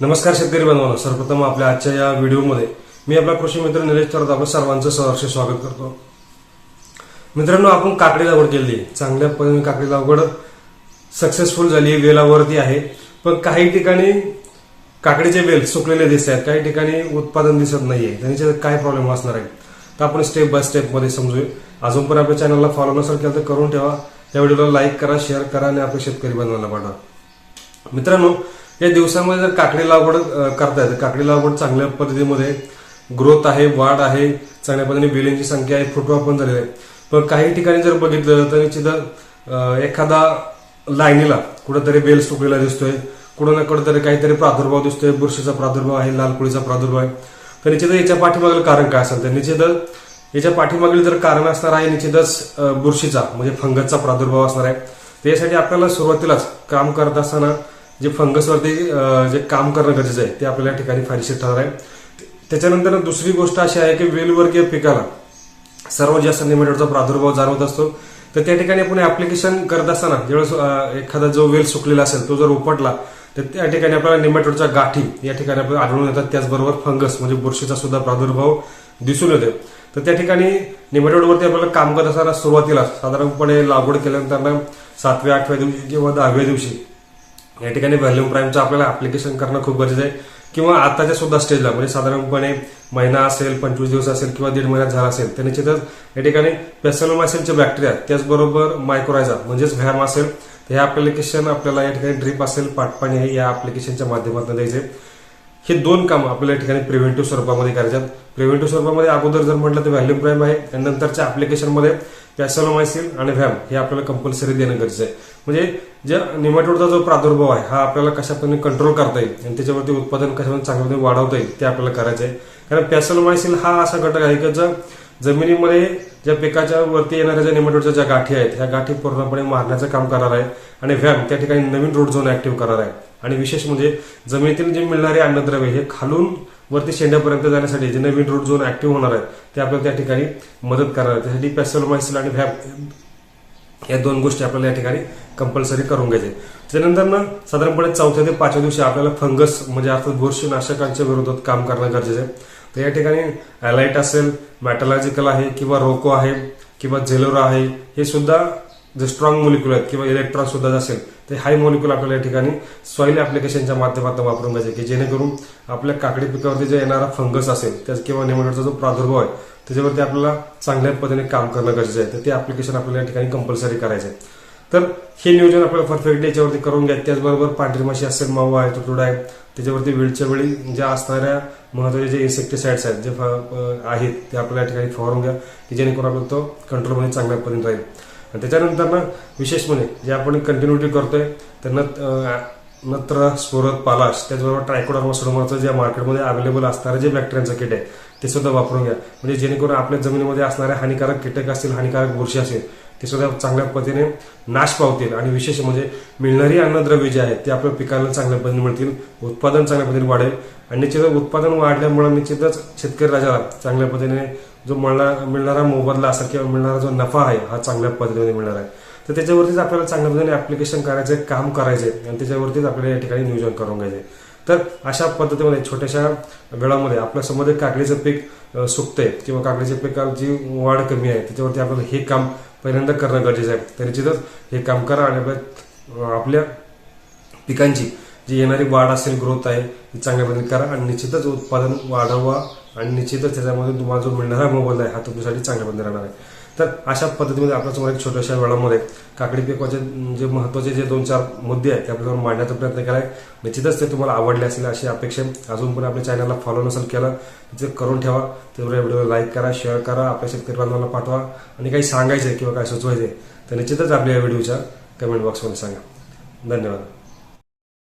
नमस्कार शेतकरी बांधवांनो सर्वप्रथम आपल्या आजच्या या व्हिडिओमध्ये मी आपला कृषी मित्र निलेश थोरात आपलं सर्वांचं सहर्ष स्वागत करतो. मित्रांनो आपण काकडी लागवड केली. चांगल्या पद्धतीने काकडी लागवड सक्सेसफुल झाली. वेलावरती आहे. पण काही ठिकाणी काकडीचे वेल सुकलेले दिसत आहेत. काही ठिकाणी उत्पादन दिसत नाहीये. त्यांचे काय प्रॉब्लेम असणार आहे तर आपण स्टेप बाय स्टेपमध्ये समजूया. अजून पण आपल्या चॅनलला फॉलो नसेल केलं तर करून ठेवा. या व्हिडिओला लाईक करा शेअर करा आणि आपल्या शेतकरी बांधवांना पाठवा. मित्रांनो या दिवसांमध्ये जर काकडी लागवड करताय तर काकडी लागवड चांगल्या पद्धतीमध्ये ग्रोथ आहे वाढ आहे चांगल्या पद्धतीने वेलींची संख्या आहे फुटवा पण झालेला आहे. पण काही ठिकाणी जर बघितलं तर निश्चित एखादा लाईनीला कुठेतरी बेल सुकलेला दिसतोय. कुठं ना कुठेतरी काहीतरी प्रादुर्भाव दिसतोय. बुरशीचा प्रादुर्भाव आहे लाल कोळीचा प्रादुर्भाव आहे. तर निश्चित याच्या पाठीमागील कारण काय असेल तर निश्चित याच्या पाठीमागील जर कारण असणार आहे निश्चितच बुरशीचा म्हणजे फंगसचा प्रादुर्भाव असणार आहे. त्यासाठी आपल्याला सुरुवातीलाच काम करत असताना जे फंगसवरती जे काम करणं गरजेचं आहे ते आपल्याला ठिकाणी फायदेशीर ठरणार आहे. त्याच्यानंतर दुसरी गोष्ट अशी आहे की वेलवर्गीय पिकाला सर्वात जास्त निमेटोडचा प्रादुर्भाव जाणवत असतो. तर त्या ठिकाणी आपण ऍप्लिकेशन करत असताना ज्यावेळेस एखादा जो वेल सुकलेला असेल तो जर उपटला तर त्या ठिकाणी आपल्याला निमेटोडच्या गाठी या ठिकाणी आपल्याला आढळून येतात. त्याचबरोबर फंगस म्हणजे बुरशीचा सुद्धा प्रादुर्भाव दिसून येतो. तर त्या ठिकाणी निमेटोडवरती आपल्याला काम करत असताना सुरुवातीला साधारणपणे लागवड केल्यानंतर सातव्या आठव्या दिवशी किंवा दहाव्या दिवशी या ठिकाणी व्हॅल्यूम प्राईमचं आपल्याला ऍप्लिकेशन करणं खूप गरजेचं आहे. किंवा आताच्या सुद्धा स्टेजला म्हणजे साधारणपणे महिना असेल पंचवीस दिवस असेल किंवा दीड महिन्यात झाला असेल तर निश्चितच या ठिकाणी पेसलोमायसिनचे बॅक्टेरिया त्याचबरोबर मायक्रोरायझा म्हणजेच व्हॅम असेल तर हे ॲप्लिकेशन आपल्याला या ठिकाणी ड्रीप असेल पाटपाणी हे या ॲप्लिकेशनच्या माध्यमातून द्यायचे. हे दोन काम आपल्या या ठिकाणी प्रिव्हेंटिव्ह स्वरूपामध्ये करायचे आहेत. प्रिव्हेंटिव्ह स्वरूपामध्ये अगोदर जर म्हटलं तर व्हॅल्यू प्राईम आहे आणि नंतरच्या ॲप्लिकेशनमध्ये पॅसोलोमायसिन आणि व्हॅम हे आपल्याला कंपल्सरी देणं गरजेचं आहे. म्हणजे ज्या निमॅटोडचा जो प्रादुर्भाव आहे हा आपल्याला कशा पद्धतीने कंट्रोल करता येईल आणि त्याच्यावरती उत्पादन कशा पद्धतीने चांगल्या पद्धतीने वाढवता येईल ते आपल्याला करायचं आहे. कारण पॅसोलोमायसिन हा असा घटक आहे की जो जमिनीमध्ये ज्या पिकाच्या वरती येणाऱ्या ज्या निमॅटोडच्या ज्या गाठी आहेत ह्या गाठी पूर्णपणे मारण्याचं काम करणार आहे आणि व्हॅम त्या ठिकाणी नवीन रोड झोन ऍक्टिव्ह करणार आहे. आणि विशेष म्हणजे जमिनीतील जे मिळणारे अन्नद्रव्य हे खालून वरती शेंड्यापर्यंत जाण्यासाठी जे नवीन रोड झोन ऍक्टिव्ह होणार आहेत ते आपल्याला त्या ठिकाणी मदत करणार आहे त्यासाठी पॅसोलोमायसिन आणि व्हॅम या दोन गोष्टी आपल्याला या ठिकाणी कंपल्सरी करून घ्यायचे. त्यानंतर ना साधारणपणे चौथ्या ते पाचव्या दिवशी आपल्याला फंगस म्हणजे अर्थात बुरशीनाशकांच्या विरोधात काम करणं गरजेचं आहे. तर या ठिकाणी अलाइट असेल मॅटॉलॉजिकल आहे किंवा रोको आहे किंवा झेलोरा आहे हे सुद्धा जे स्ट्रॉंग मोलिक्युल आहेत किंवा इलेक्ट्रॉन सुद्धा असेल ते हाय मोलिक्युल आपल्याला या ठिकाणी सॉईल ऍप्लिकेशनच्या माध्यमातून वापरून घ्यायचे की जेणेकरून आपल्या काकडी पिकावरती जे येणारा फंगस असेल त्याच किंवा नेमॅटोडचा जो प्रादुर्भाव आहे त्याच्यावरती आपल्याला चांगल्या पद्धतीने काम करणं गरजेचं आहे. तर ते ऍप्लिकेशन आपल्याला या ठिकाणी कंपल्सरी करायचं आहे. तर हे नियोजन आपल्याला परफेक्टली याच्यावरती करून घ्या. त्याचबरोबर पांढरी माशी असेल मावा आहे तुटुडा आहे त्याच्यावरती वेळच्या वेळी ज्या असणाऱ्या महत्त्वाचे जे इन्सेक्टिसाइड्स आहेत जे फ- आहेत ते आपल्या या ठिकाणी फवारून घ्या की जेणेकरून आपल्याला तो कंट्रोलमध्ये चांगल्या पद्धतीने राहील. आणि त्याच्यानंतर ना विशेष म्हणजे जे आपण कंटिन्युटी करतोय तर नत्र स्फोरत पालाश त्याचबरोबर ट्रायकोडर्मा सोडोमरचं जे मार्केटमध्ये अवेलेबल असणारं जे बॅक्टेरियांचं किट आहे ते सुद्धा वापरून घ्या. म्हणजे जेणेकरून आपल्या जमिनीमध्ये असणारे हानिकारक कीटक असतील हानिकारक बुरशी असेल ते सुद्धा चांगल्या पद्धतीने नाश पावतील आणि विशेष म्हणजे मिळणारी अन्नद्रव्य जे आहेत ते आपल्या पिकाला चांगल्या पद्धतीने मिळतील उत्पादन चांगल्या पद्धतीने वाढेल आणि निश्चितच उत्पादन वाढल्यामुळे निश्चितच शेतकरी राजाला चांगल्या पद्धतीने जो मिळणार मिळणारा मोबदला असेल किंवा मिळणारा जो नफा आहे हा चांगल्या पद्धतीने मिळणार आहे. तर त्याच्यावरतीच आपल्याला चांगल्या पद्धतीने ऍप्लिकेशन करायचं काम करायचे आणि त्याच्यावरतीच आपल्याला या ठिकाणी नियोजन करून घ्यायचे. तर अशा पद्धतीमध्ये छोट्याशा वेळामध्ये आपल्यासमोर एक काकडीचं पीक सुकतंय किंवा काकडीच्या पिकाची वाढ कमी आहे त्याच्यावरती आपल्याला हे काम पहिल्यांदा करणं गरजेचं आहे. तर निश्चितच हे काम करा आणि आपल्या आपल्या पिकांची जी येणारी वाढ असेल ग्रोथ आहे ती चांगल्या पद्धतीने करा आणि निश्चितच उत्पादन वाढवा आणि निश्चितच त्याच्यामध्ये तुम्हाला जो मिळणारा मोबदला आहे हा तुमच्यासाठी चांगल्या पद्धतीने राहणार आहे. तर अशा पद्धतीमध्ये आपल्यासमोर एक छोट्याशा वेळामध्ये काकडी पिकाचे जे महत्त्वाचे जे दोन चार मुद्दे आहेत ते आपल्यासमोर मांडण्याचा प्रयत्न केला आहे निश्चितच ते तुम्हाला आवडले असेल अशी अपेक्षा आहे. अजून पण आपल्या चॅनलला फॉलो नसेल केलं ते करून ठेवा. तेवढ्या व्हिडिओला लाईक करा शेअर करा आपल्या शेतकरी बांधवांना पाठवा. आणि काही सांगायचं किंवा काय सुचवायचं तर निश्चितच आपल्या या व्हिडिओच्या कमेंट बॉक्समध्ये सांगा. धन्यवाद.